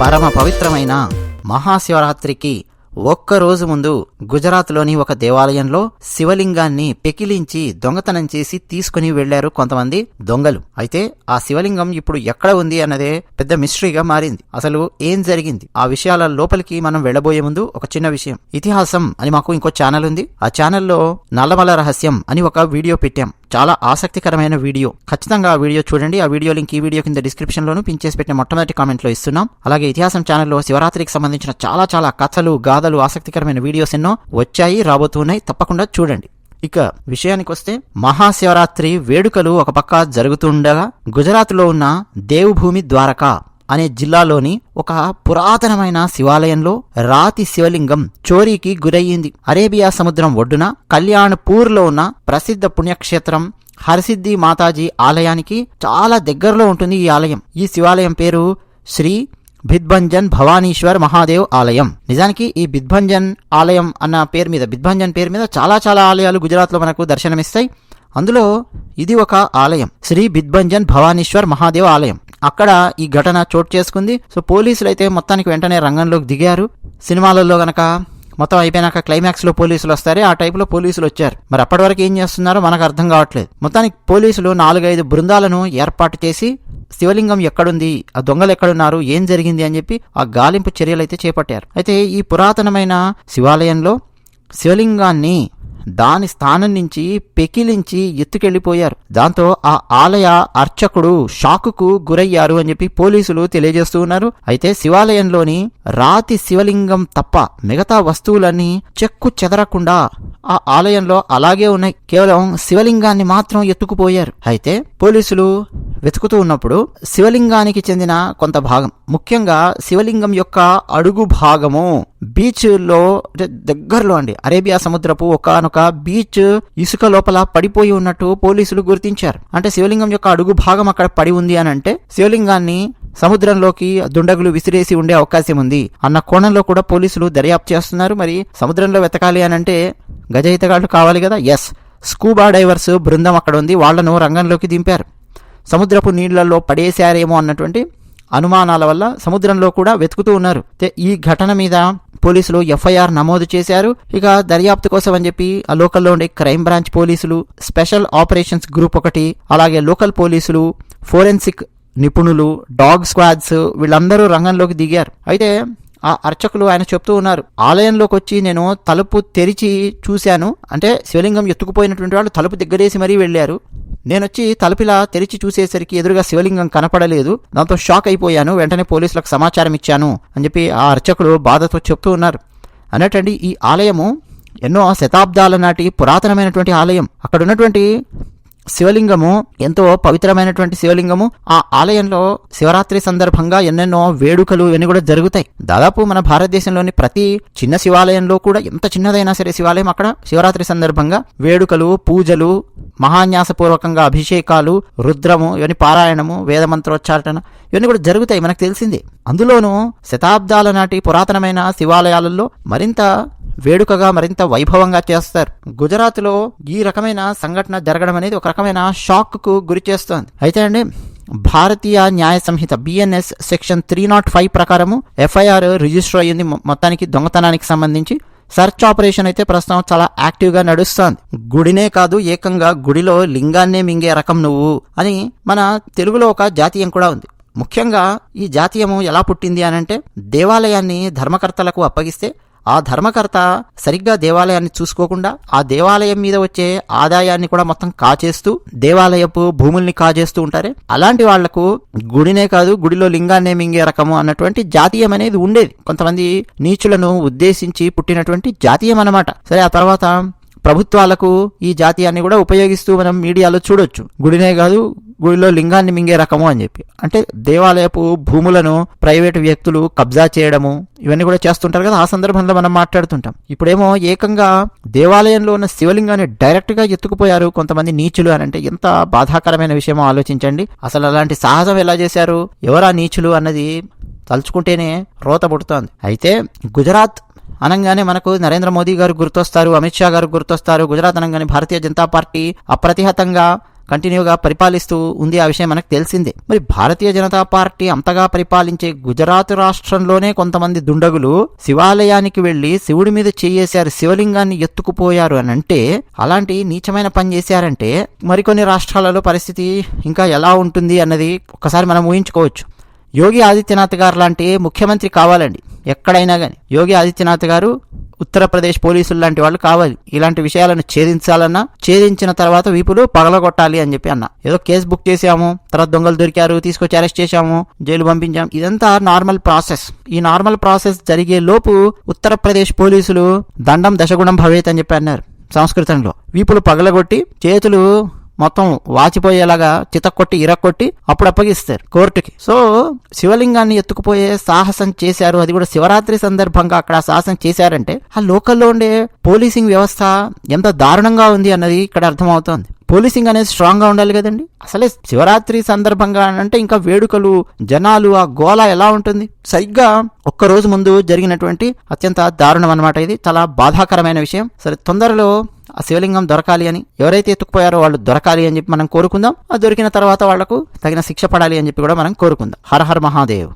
పరమ పవిత్రమైన మహాశివరాత్రికి ఒక్క రోజు ముందు గుజరాత్లోని ఒక దేవాలయంలో శివలింగాన్ని పెకిలించి దొంగతనం చేసి తీసుకుని వెళ్ళారు కొంతమంది దొంగలు. అయితే ఆ శివలింగం ఇప్పుడు ఎక్కడ ఉంది అన్నదే పెద్ద మిస్టరీగా మారింది. అసలు ఏం జరిగింది? ఆ విషయాల లోపలికి మనం వెళ్ళబోయే ముందు ఒక చిన్న విషయం. ఇతిహాసం అని మాకు ఇంకో ఛానల్ ఉంది. ఆ ఛానల్లో నల్లమల రహస్యం అని ఒక వీడియో పెట్టాం. చాలా ఆసక్తికరమైన వీడియో. ఖచ్చితంగా ఆ వీడియో చూడండి. ఆ వీడియో లింక్ ఈ వీడియో కింద డిస్క్రిప్షన్ లోను పిన్ చేసి పెట్టిన మొట్టమొదటి కామెంట్లో ఇస్తున్నాం. అలాగే ఇతిహాసం ఛానల్లో శివరాత్రికి సంబంధించిన చాలా చాలా కథలు గాథలు ఆసక్తికరమైన వీడియోస్ ఎన్నో వచ్చాయి రాబోతున్నాయి. తప్పకుండా చూడండి. ఇక విషయానికి వస్తే మహాశివరాత్రి వేడుకలు ఒక పక్క జరుగుతుండగా గుజరాత్లో ఉన్న దేవభూమి ద్వారకా అనే జిల్లాలోని ఒక పురాతనమైన శివాలయంలో రాతి శివలింగం చోరీకి గురయ్యింది. అరేబియా సముద్రం ఒడ్డున కళ్యాణ్పూర్లో ఉన్న ప్రసిద్ధ పుణ్యక్షేత్రం హరసిద్ధి మాతాజీ ఆలయానికి చాలా దగ్గరలో ఉంటుంది ఈ ఆలయం. ఈ శివాలయం పేరు శ్రీ బిద్భంజన్ భవానీశ్వర్ మహాదేవ్ ఆలయం. నిజానికి ఈ బిద్భంజన్ ఆలయం అన్న పేరు మీద బిద్భంజన్ పేరు మీద చాలా చాలా ఆలయాలు గుజరాత్లో మనకు దర్శనమిస్తాయి. అందులో ఇది ఒక ఆలయం. శ్రీ బిద్భంజన్ భవానీశ్వర్ మహాదేవ్ ఆలయం. అక్కడ ఈ ఘటన చోటు చేసుకుంది. సో పోలీసులు అయితే మొత్తానికి వెంటనే రంగంలోకి దిగారు. సినిమాలలో గనక మొత్తం అయిపోయినాక క్లైమాక్స్లో పోలీసులు వస్తారే. ఆ టైప్లో పోలీసులు వచ్చారు. మరి అప్పటి వరకు ఏం చేస్తున్నారో మనకు అర్థం కావట్లేదు. మొత్తానికి పోలీసులు నాలుగైదు బృందాలను ఏర్పాటు చేసి శివలింగం ఎక్కడుంది ఆ దొంగలు ఎక్కడున్నారు ఏం జరిగింది అని చెప్పి ఆ గాలింపు చర్యలు అయితే చేపట్టారు. అయితే ఈ పురాతనమైన శివాలయంలో శివలింగాన్ని దాని స్థానం నుంచి పెకిలించి ఎత్తుకెళ్ళిపోయారు దాంతో ఆ ఆలయ అర్చకుడు షాకుకు గురయ్యారు అని చెప్పి పోలీసులు తెలియజేస్తూ ఉన్నారు. అయితే శివాలయంలోని రాతి శివలింగం తప్ప మిగతా వస్తువులన్నీ చెక్కు చెదరకుండా ఆ ఆలయంలో అలాగే ఉన్నాయి. కేవలం శివలింగాన్ని మాత్రం ఎత్తుకుపోయారు. అయితే పోలీసులు వెతుకుతూ ఉన్నప్పుడు శివలింగానికి చెందిన కొంత భాగం. ముఖ్యంగా శివలింగం యొక్క అడుగు భాగము బీచ్లో అంటే దగ్గరలో అండి. అరేబియా సముద్రపు ఒకనొక బీచ్ ఇసుక లోపల పడిపోయి ఉన్నట్టు పోలీసులు గుర్తించారు. అంటే శివలింగం యొక్క అడుగు భాగం అక్కడ పడి ఉంది అని అంటే శివలింగాన్ని సముద్రంలోకి దుండగులు విసిరేసి ఉండే అవకాశం ఉంది. అన్న కోణంలో కూడా పోలీసులు దర్యాప్తు చేస్తున్నారు. మరి సముద్రంలో వెతకాలి అని అంటే గజయితగాళ్ళు కావాలి కదా? ఎస్ స్కూబా డైవర్స్ బృందం అక్కడ ఉంది. వాళ్ళను రంగంలోకి దింపారు. సముద్రపు నీళ్ళలో పడేశారేమో అన్నటువంటి అనుమానాల వల్ల సముద్రంలో కూడా వెతుకుతూ ఉన్నారు. ఈ ఘటన మీద పోలీసులు ఎఫ్ఐఆర్ నమోదు చేశారు. ఇక దర్యాప్తు కోసం అని చెప్పి ఆ లోకల్లో ఉండే క్రైమ్ బ్రాంచ్ పోలీసులు స్పెషల్ ఆపరేషన్స్ గ్రూప్ ఒకటి అలాగే లోకల్ పోలీసులు ఫోరెన్సిక్ నిపుణులు డాగ్ స్క్వాడ్స్ వీళ్ళందరూ రంగంలోకి దిగారు. అయితే ఆ అర్చకులు ఆయన చెప్తూ ఉన్నారు ఆలయంలోకి వచ్చి నేను తలుపు తెరిచి చూశాను. అంటే శివలింగం ఎత్తుకుపోయినటువంటి వాళ్ళు తలుపు దగ్గరేసి మరీ వెళ్ళారు. నేను వచ్చి తలుపిలా తెరిచి చూసేసరికి ఎదురుగా శివలింగం కనపడలేదు. దాంతో షాక్ అయిపోయాను. వెంటనే పోలీసులకు సమాచారం ఇచ్చాను అని చెప్పి ఆ అర్చకుడు బాధతో చెప్తూ ఉన్నారు. అన్నట్టండి ఈ ఆలయము ఎన్నో శతాబ్దాల నాటి పురాతనమైనటువంటి ఆలయం. అక్కడ ఉన్నటువంటి శివలింగము ఎంతో పవిత్రమైనటువంటి శివలింగము. ఆ ఆలయంలో శివరాత్రి సందర్భంగా ఎన్నెన్నో వేడుకలు ఇవన్నీ కూడా జరుగుతాయి. దాదాపు మన భారతదేశంలోని ప్రతి చిన్న శివాలయంలో కూడా ఎంత చిన్నదైనా సరే శివాలయం అక్కడ శివరాత్రి సందర్భంగా వేడుకలు పూజలు మహాన్యాసపూర్వకంగా అభిషేకాలు రుద్రము ఇవన్నీ పారాయణము వేదమంత్రోచ్చారణ ఇవన్నీ కూడా జరుగుతాయి మనకు తెలిసిందే. అందులోనూ శతాబ్దాల నాటి పురాతనమైన శివాలయాలలో మరింత వేడుకగా మరింత వైభవంగా చేస్తారు. గుజరాత్లో ఈ రకమైన సంఘటన జరగడం అనేది ఒక రకమైన షాక్కు గురి చేస్తోంది. అయితే అండి Bharatiya Nyaya Sanhita BNS section three naught five ప్రకారము ఎఫ్ఐఆర్ రిజిస్టర్ అయ్యింది మొత్తానికి దొంగతనానికి సంబంధించి. సెర్చ్ ఆపరేషన్ అయితే ప్రస్తుతం చాలా యాక్టివ్గా నడుస్తోంది. గుడినే కాదు ఏకంగా గుడిలో లింగాన్నే మింగే రకం నువ్వు అని మన తెలుగులో ఒక జాతీయం కూడా ఉంది. ముఖ్యంగా ఈ జాతీయము ఎలా పుట్టింది అనంటే దేవాలయాన్ని ధర్మకర్తలకు అప్పగిస్తే ఆ ధర్మకర్త సరిగ్గా దేవాలయాన్ని చూసుకోకుండా ఆ దేవాలయం మీద వచ్చే ఆదాయాన్ని కూడా మొత్తం కాచేస్తూ దేవాలయపు భూముల్ని కాజేస్తూ ఉంటారే? అలాంటి వాళ్ళకు గుడినే కాదు గుడిలో లింగాన్నే మింగే రకము అన్నటువంటి జాతీయం అనేది ఉండేది. కొంతమంది నీచులను ఉద్దేశించి పుట్టినటువంటి జాతీయం అనమాట సరే ఆ తర్వాత ప్రభుత్వాలకు ఈ జాతీయాన్ని కూడా ఉపయోగిస్తూ మనం మీడియాలో చూడొచ్చు. గుడినే కాదు గుడిలో లింగాన్ని మింగే రకము అని చెప్పి. అంటే దేవాలయపు భూములను ప్రైవేటు వ్యక్తులు కబ్జా చేయడము ఇవన్నీ కూడా చేస్తుంటారు కదా. ఆ సందర్భంలో మనం మాట్లాడుతుంటాం. ఇప్పుడేమో ఏకంగా దేవాలయంలో ఉన్న శివలింగాన్ని డైరెక్ట్గా ఎత్తుకుపోయారు కొంతమంది నీచులు అని అంటే ఎంత బాధాకరమైన విషయమో ఆలోచించండి. అసలు అలాంటి సాహసం ఎలా చేశారు? ఎవరా నీచులు అన్నది తలుచుకుంటేనే రోత పుడుతోంది. అయితే గుజరాత్ అనగానే మనకు నరేంద్ర మోదీ గారు గుర్తొస్తారు అమిత్ షా గారు గుర్తొస్తారు గుజరాత్ అనగానే భారతీయ జనతా పార్టీ అప్రతిహతంగా కంటిన్యూగా పరిపాలిస్తూ ఉంది. ఆ విషయం మనకు తెలిసిందే. మరి భారతీయ జనతా పార్టీ అంతగా పరిపాలించే గుజరాత్ రాష్ట్రంలోనే కొంతమంది దుండగులు శివాలయానికి వెళ్ళి శివుడి మీద చేయేశారు శివలింగాన్ని ఎత్తుకుపోయారు అని అంటే అలాంటి నీచమైన పని చేశారంటే మరికొన్ని రాష్ట్రాలలో పరిస్థితి ఇంకా ఎలా ఉంటుంది అన్నది ఒకసారి మనం ఊహించుకోవచ్చు. యోగి ఆదిత్యనాథ్ గారు లాంటి ముఖ్యమంత్రి కావాలండి? ఎక్కడైనా కానీ యోగి ఆదిత్యనాథ్ గారు ఉత్తరప్రదేశ్ పోలీసులు లాంటి వాళ్ళు కావాలి. ఇలాంటి విషయాలను ఛేదించాలన్నా ఛేదించిన తర్వాత వీపులు పగలగొట్టాలి అని చెప్పి అన్న. ఏదో కేసు బుక్ చేసాము తర్వాత దొంగలు దొరికారు తీసుకొచ్చి అరెస్ట్ చేశాము జైలు పంపించాము. ఇదంతా నార్మల్ ప్రాసెస్. ఈ నార్మల్ ప్రాసెస్ జరిగే లోపు ఉత్తరప్రదేశ్ పోలీసులు దండం దశగుణం భవేత్ అని చెప్పి అన్నారు సంస్కృతంలో. వీపులు పగలగొట్టి చేతులు మొత్తం వాచిపోయేలాగా చితక్కొట్టి ఇరక్కొట్టి అప్పుడు అప్పగిస్తారు కోర్టుకి. సో శివలింగాన్ని ఎత్తుకుపోయే సాహసం చేశారు. అది కూడా శివరాత్రి సందర్భంగా అక్కడ సాహసం చేశారంటే ఆ లోకల్లో ఉండే పోలీసింగ్ వ్యవస్థ ఎంత దారుణంగా ఉంది అన్నది ఇక్కడ అర్థమవుతోంది. పోలీసింగ్ అనేది స్ట్రాంగ్గా ఉండాలి కదండి. అసలే శివరాత్రి సందర్భంగా అంటే ఇంకా వేడుకలు జనాలు ఆ గోల ఎలా ఉంటుంది? సరిగ్గా ఒక్క రోజు ముందు జరిగినటువంటి అత్యంత దారుణం అన్నమాట ఇది. చాలా బాధాకరమైన విషయం. సరే తొందరలో ఆ శివలింగం దొరకాలి అని ఎవరైతే ఎత్తుకుపోయారో వాళ్ళు దొరకాలి అని చెప్పి మనం కోరుకుందాం. ఆ దొరికిన తర్వాత వాళ్ళకు తగిన శిక్ష పడాలి అని చెప్పి కూడా మనం కోరుకుందాం. హర హర మహాదేవ్.